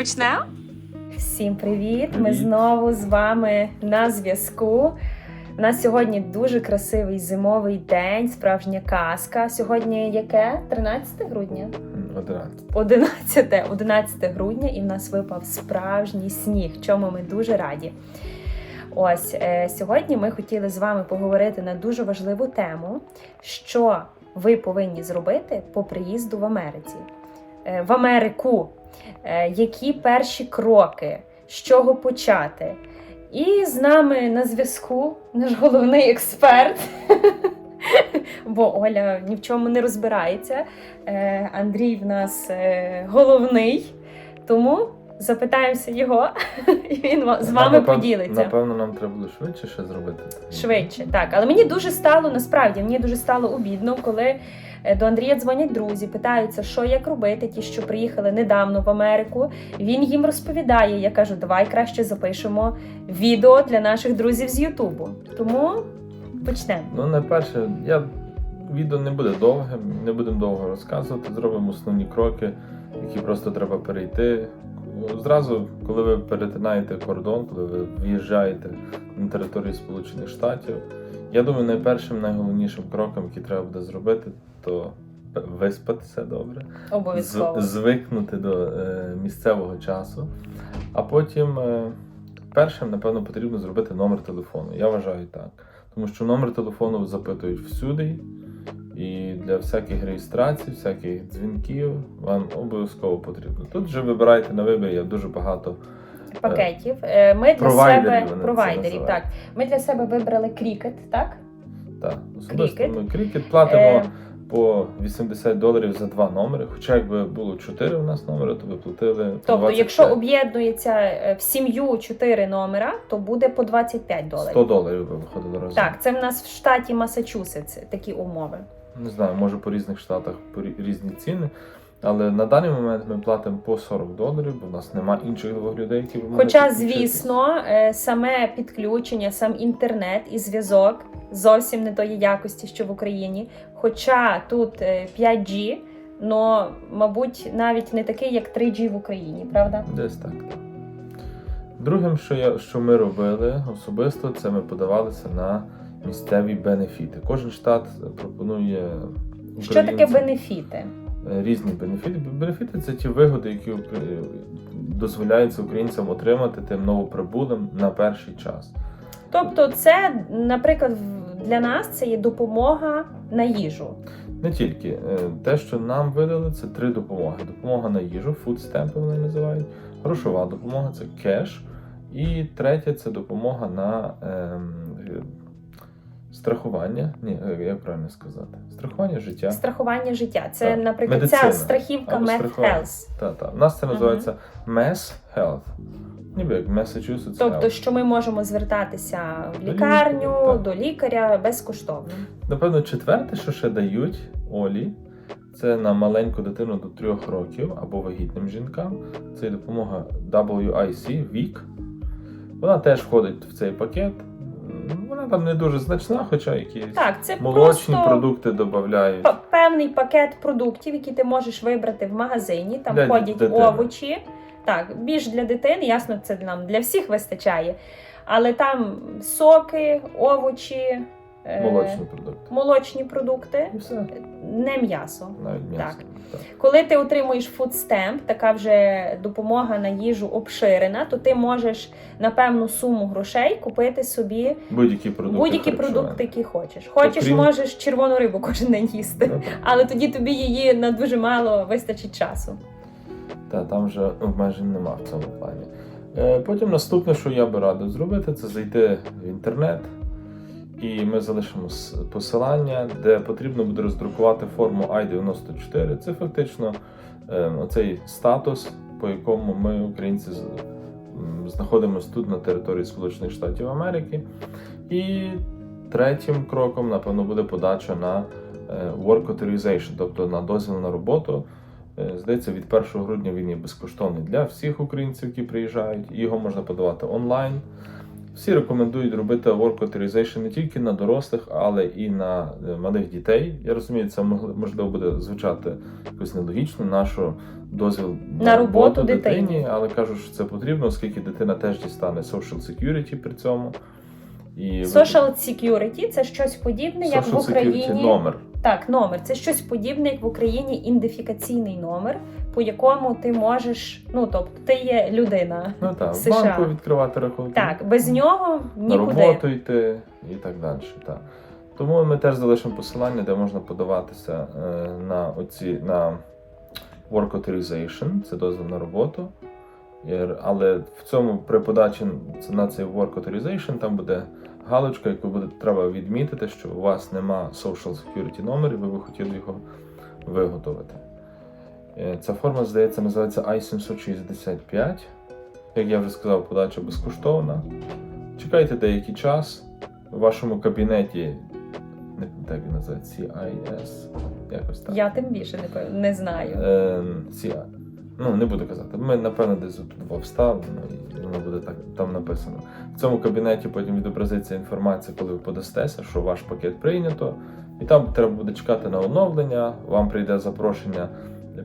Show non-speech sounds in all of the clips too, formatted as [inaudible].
почнемо? Всім привіт! Ми знову з вами на зв'язку. У нас сьогодні дуже красивий зимовий день, справжня казка. Сьогодні яке? 13 грудня? 11. 11, 11 грудня, і в нас випав справжній сніг, чому ми дуже раді. Ось е, сьогодні ми хотіли з вами поговорити на дуже важливу тему, що ви повинні зробити по приїзду в Америці. Е, в Америку. Е, які перші кроки, з чого почати. І з нами на зв'язку наш головний експерт. [laughs] Бо Оля ні в чому не розбирається. Е, Андрій в нас головний. Тому запитаємося його, [laughs] і він з вами Напев- поділиться. Напевно, нам треба було швидше ще зробити. Швидше, так. Але мені дуже стало насправді мені дуже стало обідно, коли е, до Андрія дзвонять друзі, питаються, що як робити, ті, що приїхали недавно в Америку. Він їм розповідає. Я кажу, давай краще запишемо відео для наших друзів з Ютубу. Тому почнемо. Ну, найперше, я відео не буде довгим, не будемо довго розказувати. Зробимо основні кроки, які просто треба перейти. Зразу, коли ви перетинаєте кордон, коли ви в'їжджаєте на територію Сполучених Штатів, я думаю, найпершим, найголовнішим кроком, який треба буде зробити, то виспатися добре. Обов'язково. звикнути до е, місцевого часу. А потім е, першим, напевно, потрібно зробити номер телефону. Я вважаю так. Тому що номер телефону запитують всюди. І для всяких реєстрацій, всяких дзвінків вам обов'язково потрібно. Тут вже вибирайте на вибір, є дуже багато. Пакетів. Е, Ми для себе провайдерів. Так, ми для себе вибрали крікет, так? Так, особисто Крікет. ми крікет платимо Е, по 80 доларів за два номери. Хоча якби було 4 у нас номери, то ви платили. Тобто, 25. якщо об'єднується е, в сім'ю 4 номера, то буде по 25 доларів. 100 доларів ви виходили разом. Так, це в нас в штаті Масачусетс такі умови. Не знаю, може по різних штатах по різні ціни. Але на даний момент ми платимо по 40 доларів, бо в нас немає інших двох людей, які б Хоча, звісно, е, саме підключення, сам інтернет і зв'язок зовсім не тої якості, що в Україні. Хоча тут е, 5G, но, мабуть, навіть не такий, як 3G в Україні, правда? Десь так, так. Другим, що, я, що ми робили особисто, це ми подавалися на місцеві бенефіти. Кожен штат пропонує Що таке бенефіти? е, різні бенефіти. Бенефіти це ті вигоди, які дозволяються українцям отримати тим новоприбулим на перший час. Тобто, це, наприклад, для нас це є допомога на їжу. Не тільки Е, те, що нам видали, це три допомоги: допомога на їжу, фудстемпи вони називають, грошова допомога це кеш. І третє це допомога на ем, е, страхування. Ні, е, як правильно сказати? Страхування життя. Страхування життя. Це, Так. наприклад, Медицина. ця страхівка страхування. Health. Та, та. У нас це називається Mass Health. Ніби як Massachusetts Тобто, Health. що ми можемо звертатися в До лікарню, лікаря, до лікаря безкоштовно. Напевно, четверте, що ще дають Олі, це на маленьку дитину до трьох років або вагітним жінкам. Це допомога WIC вік. Вона теж входить в цей пакет. Там не дуже значна, хоча якісь Так, це молочні просто продукти додають. певний пакет продуктів, які ти можеш вибрати в магазині. Там Для ходять дитини. овочі. Так, більш для дитини, ясно, це нам для всіх вистачає. Але там соки, овочі, е, Молочні продукти. молочні продукти, І все, не м'ясо. навіть м'ясо. Так. Коли ти отримуєш фудстемп, така вже допомога на їжу обширена, то ти можеш на певну суму грошей купити собі Будь-які продукти. будь-які продукти, які хочеш. Хочеш, Окрім- можеш червону рибу кожен день їсти, Так. але тоді тобі її на дуже мало вистачить часу. Та там вже обмежень нема в цьому плані. Е, Потім наступне, що я би радив зробити, це зайти в інтернет, і ми залишимо посилання, де потрібно буде роздрукувати форму I-94. Це фактично е, оцей статус, по якому ми, українці, знаходимося тут на території Сполучених Штатів Америки. І третім кроком, напевно, буде подача на е, Work Authorization, тобто на дозвіл на роботу. Е, Здається, від 1 грудня він є безкоштовний для всіх українців, які приїжджають. Його можна подавати онлайн. Всі рекомендують робити work authorization не тільки на дорослих, але і на е, малих дітей. Я розумію, це можливо буде звучати якось нелогічно, нашу дозвіл На роботу дитині. але кажу, що це потрібно, оскільки дитина теж дістане social security при цьому. І Social Security це щось подібне, як в Security Україні. номер. Так, номер. Це щось подібне, як в Україні ідентифікаційний номер, по якому ти можеш, ну тобто, ти є людина. Ну так, в США. банку відкривати рахунки. Так, без нього на роботу йти і так далі. Так. Тому ми теж залишимо посилання, де можна подаватися е, на оці на work authorization, це дозвіл на роботу. Але в цьому при подачі на цей work authorization там буде галочка, яку буде треба відмітити, що у вас нема social security номер, і ви би хотіли його виготовити. Е, Ця форма, здається, називається I-765. Як я вже сказав, подача безкоштовна. Чекайте деякий час. У вашому кабінеті, не пам'ятаю, він називається, CIS, якось так. Я тим більше не, не знаю. Е, CI. Ну, не буду казати. Ми, напевно, десь тут вставимо, і воно буде так там написано. В цьому кабінеті потім відобразиться інформація, коли ви подастеся, що ваш пакет прийнято. І там треба буде чекати на оновлення. Вам прийде запрошення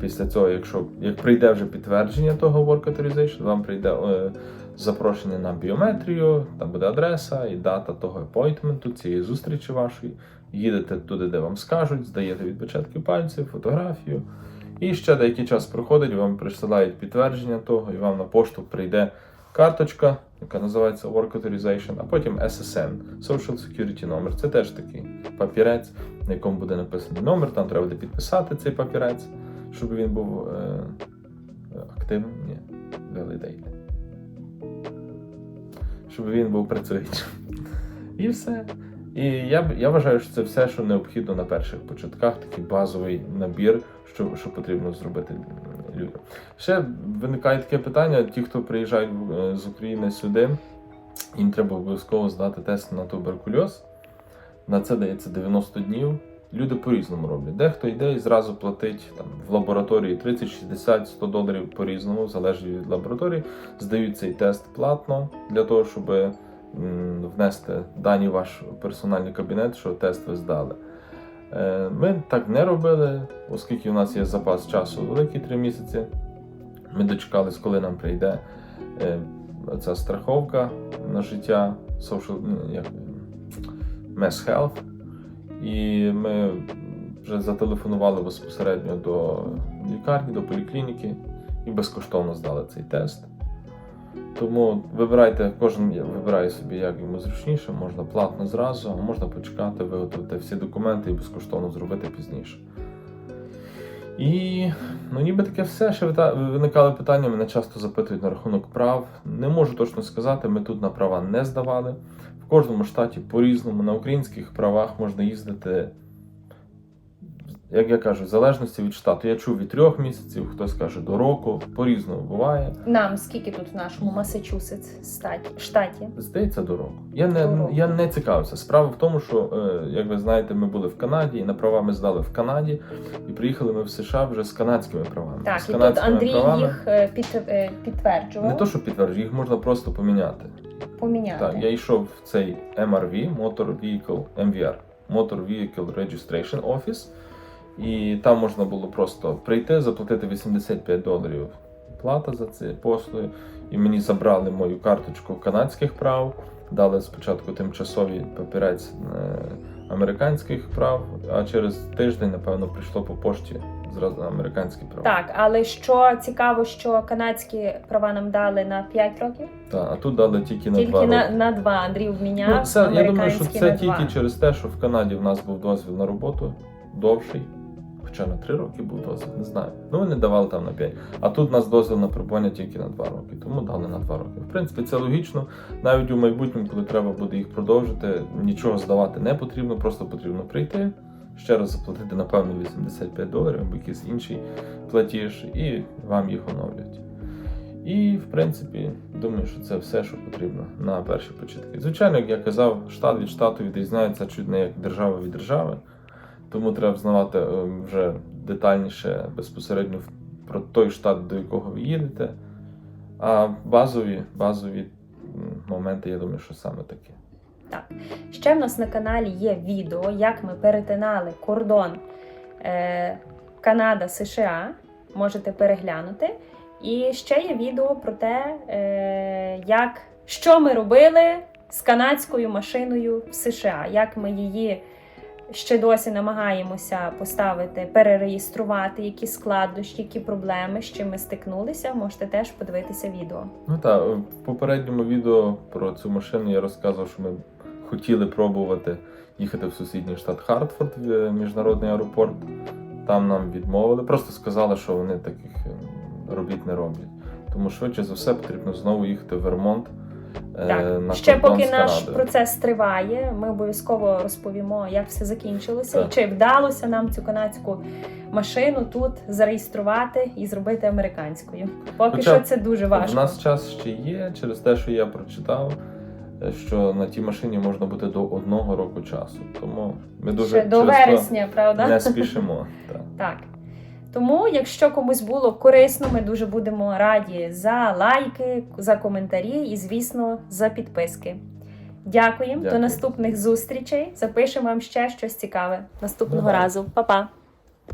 після цього, якщо як прийде вже підтвердження того work authorization, вам прийде е, запрошення на біометрію, там буде адреса і дата того апойтменту, цієї зустрічі вашої. Їдете туди, де вам скажуть, здаєте відпечатки пальців, фотографію. І ще деякий час проходить, вам присилають підтвердження того, і вам на пошту прийде карточка, яка називається Work Authorization, а потім SSN, Social Security номер. Це теж такий папірець, на якому буде написаний номер, там треба буде підписати цей папірець, щоб він був е, активним. Ні, validate. Щоб він був працюючим. І все. І я, я вважаю, що це все, що необхідно на перших початках, такий базовий набір, що, що потрібно зробити людям. Ще виникає таке питання: ті, хто приїжджають е, з України сюди, їм треба обов'язково здати тест на туберкульоз. На це дається 90 днів. Люди по-різному роблять. Дехто йде і зразу платить там, в лабораторії 30, 60, 100 доларів по-різному, залежить від лабораторії. Здають цей тест платно для того, щоб внести дані в ваш персональний кабінет, що тест ви здали. Е, Ми так не робили, оскільки у нас є запас часу великий 3 місяці. Ми дочекались, коли нам прийде е, ця страховка на життя, social, як, Mass Health. І ми вже зателефонували безпосередньо до лікарні, до поліклініки і безкоштовно здали цей тест. Тому вибирайте, кожен вибирає собі, як йому зручніше, можна платно зразу, а можна почекати, виготовити всі документи і безкоштовно зробити пізніше. І ну, ніби таке все. Ще виникали питання, мене часто запитують на рахунок прав. Не можу точно сказати, ми тут на права не здавали. Кожному штаті по-різному. На українських правах можна їздити, як я кажу, в залежності від штату. Я чув від трьох місяців, хтось каже до року, по-різному буває. Нам скільки тут в нашому Масачусетс штаті? Здається, до року. Я До не, року. я не цікавився. Справа в тому, що, е, як ви знаєте, ми були в Канаді, і на права ми здали в Канаді, і приїхали ми в США вже з канадськими правами. Так, з і тут Андрій правами, їх е, під, е, підтверджував, Не то, що підтверджую, їх можна просто поміняти. Поміняти. Так, я йшов в цей MRV, Motor Vehicle MVR, Motor Vehicle Registration Office, і там можна було просто прийти, заплатити 85 доларів плата за ці послуги. І мені забрали мою карточку канадських прав, дали спочатку тимчасовий папірець е, американських прав, а через тиждень, напевно, прийшло по пошті зразу американські права. Так, але що цікаво, що канадські права нам дали на 5 років, Так, а тут дали тільки на тільки два на, роки. на 2 Андрій обміняв. Ну, це, я думаю, що це на тільки через те, що в Канаді в нас був дозвіл на роботу довший. Хоча на 3 роки був дозвіл, не знаю. Ну, вони давали там на 5. А тут у нас дозвіл на перебування тільки на 2 роки, тому дали на 2 роки. В принципі, це логічно. Навіть у майбутньому, коли треба буде їх продовжити, нічого здавати не потрібно, просто потрібно прийти, ще раз заплатити, напевно, 85 доларів або якийсь інший платіж, і вам їх оновлять. І, в принципі, думаю, що це все, що потрібно на перші початки. Звичайно, як я казав, штат від штату відрізняється чуть не як держава від держави, тому треба знавати е, вже детальніше безпосередньо про той штат, до якого ви їдете. А базові, базові моменти, я думаю, що саме таке. Ще в нас на каналі є відео, як ми перетинали кордон е, Канада США. Можете переглянути. І ще є відео про те, е, як, що ми робили з канадською машиною в США, як ми її ще досі намагаємося поставити, перереєструвати, які складнощі, які проблеми, з чим ми стикнулися. Можете теж подивитися відео. Ну так, в попередньому відео про цю машину я розказував, що ми хотіли пробувати їхати в сусідній штат Хартфорд в е, міжнародний аеропорт. Там нам відмовили, просто сказали, що вони таких е, робіт не роблять. Тому швидше за все потрібно знову їхати в Вермонт. е, Так, на ще поки наш процес триває, ми обов'язково розповімо, як все закінчилося, Так. і чи вдалося нам цю канадську машину тут зареєструвати і зробити американською. Поки Хоча що це дуже важко. У нас час ще є через те, що я прочитав, що на тій машині можна бути до одного року часу. Тому ми дуже ще до вересня, правда? не спішимо. [laughs] Так. Так. Тому, якщо комусь було корисно, ми дуже будемо раді за лайки, за коментарі і, звісно, за підписки. Дякуємо. До наступних зустрічей. Запишемо вам ще щось цікаве наступного Бувай. разу. Па-па!